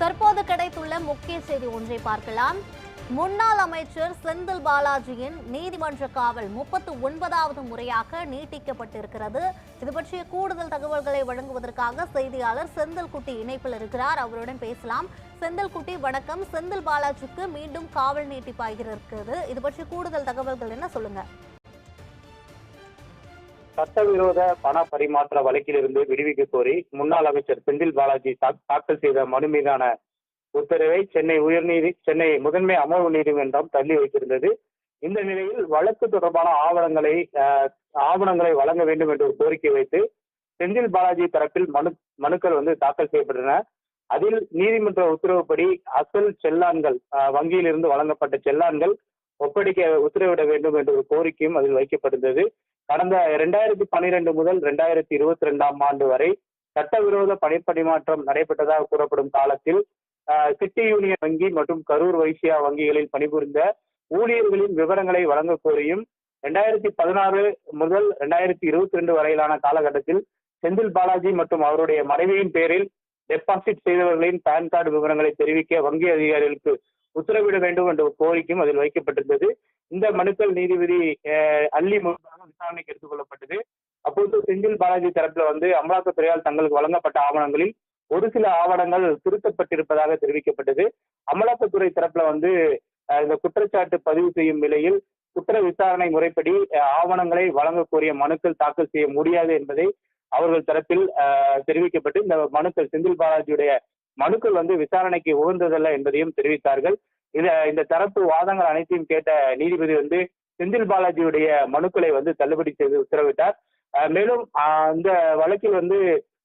தற்போது கிடைத்துள்ள முக்கிய செய்தி ஒன்றை பார்க்கலாம். முன்னாள் அமைச்சர் செந்தில் பாலாஜியின் நீதிமன்ற காவல் முப்பத்து ஒன்பதாவது முறையாக நீட்டிக்கப்பட்டிருக்கிறது. இது பற்றிய கூடுதல் தகவல்களை வழங்குவதற்காக செய்தியாளர் செந்தில் குட்டி இணைப்பில் இருக்கிறார். அவருடன் பேசலாம். செந்தில் குட்டி வணக்கம். செந்தில் பாலாஜிக்கு மீண்டும் காவல் நீட்டிப்பாகிறது இது பற்றி கூடுதல் தகவல்கள் என்ன சொல்லுங்க? சட்டவிரோத பண பரிமாற்ற வழக்கிலிருந்து விடுவிக்க கோரி முன்னாள் அமைச்சர் செந்தில் பாலாஜி தாக்கல் செய்த மனு மீதான உத்தரவை சென்னை உயர்நீதி சென்னை முதன்மை அமர்வு நீதிமன்றம் தள்ளி வைத்திருந்தது. இந்த நிலையில் வழக்கு தொடர்பான ஆவணங்களை ஆவணங்களை வழங்க வேண்டும் என்று ஒரு கோரிக்கை வைத்து செந்தில் பாலாஜி தரப்பில் மனு மனுக்கள் வந்து தாக்கல் செய்யப்பட்டன. அதில் நீதிமன்ற உத்தரவுப்படி அசல் செல்லான்கள் அஹ், வங்கியிலிருந்து வழங்கப்பட்ட செல்லான்கள் ஒப்படைக்க உத்தரவிட வேண்டும் என்ற ஒரு கோரிக்கையும் அதில் வைக்கப்பட்டிருந்தது. கடந்த இரண்டாயிரத்தி பன்னிரெண்டு முதல் இரண்டாயிரத்தி இருபத்தி ரெண்டாம் ஆண்டு வரை சட்டவிரோத பணிப்பரிமாற்றம் நடைபெற்றதாக கூறப்படும் காலத்தில் சிட்டி யூனியன் வங்கி மற்றும் கரூர் வைசியா வங்கிகளில் பணிபுரிந்த ஊழியர்களின் விவரங்களை வழங்க கோரியும் இரண்டாயிரத்தி பதினாறு முதல் இரண்டாயிரத்தி இருபத்தி ரெண்டு வரையிலான காலகட்டத்தில் செந்தில் பாலாஜி மற்றும் அவருடைய மனைவியின் பேரில் டெபாசிட் செய்தவர்களின் பான் கார்டு விவரங்களை தெரிவிக்க வங்கி அதிகாரிகளுக்கு உத்தரவிட வேண்டும் என்ற கோரிக்கையும் அதில் வைக்கப்பட்டிருந்தது. இந்த மனுக்கள் நீதிபதி அஹ், அள்ளி விசாரணைக்கு எடுத்துக்கொள்ளப்பட்டது. அப்போது செந்தில் பாலாஜி தரப்புல வந்து அமலாக்கத்துறையால் தங்களுக்கு வழங்கப்பட்ட ஆவணங்களில் ஒரு சில ஆவணங்கள் திருத்தப்பட்டிருப்பதாக தெரிவிக்கப்பட்டது. அமலாக்கத்துறை தரப்புல வந்து இந்த குற்றச்சாட்டு பதிவு செய்யும் நிலையில் குற்ற விசாரணை முறைப்படி ஆவணங்களை வழங்க கோரிய மனுக்கள் தாக்கல் செய்ய முடியாது என்பதை அவர்கள் தரப்பில் தெரிவிக்கப்பட்டு இந்த மனுக்கள் செந்தில் பாலாஜியுடைய மனுக்கள் வந்து விசாரணைக்கு உகந்ததல்ல என்பதையும் தெரிவித்தார்கள். இத இந்த தரப்பு வாதங்கள் அனைத்தையும் கேட்ட நீதிபதி வந்து செந்தில் பாலாஜியுடைய மனுக்களை வந்து தள்ளுபடி செய்து உத்தரவிட்டார். மேலும் இந்த வழக்கில் வந்து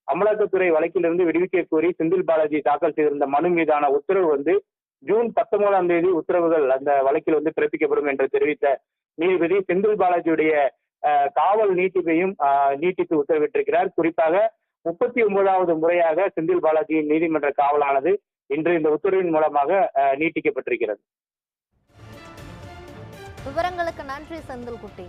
அமலாக்கத்துறை வழக்கிலிருந்து விடுவிக்க கோரி செந்தில் பாலாஜி தாக்கல் செய்திருந்த மனு மீதான உத்தரவு வந்து ஜூன் பத்தொன்பதாம் தேதி உத்தரவுகள் அந்த வழக்கில் வந்து பிறப்பிக்கப்படும் என்று தெரிவித்த நீதிபதி செந்தில் பாலாஜியுடைய அஹ், காவல் நீட்டிப்பையும் நீட்டித்து உத்தரவிட்டிருக்கிறார். குறிப்பாக முப்பத்தி ஒன்பதாவது முறையாக செந்தில் பாலாஜியின் நீதிமன்ற காவலானது இன்று இந்த உத்தரவின் மூலமாக அஹ், நீட்டிக்கப்பட்டிருக்கிறது. விவரங்களுக்கு நன்றி செந்தில்குட்டி.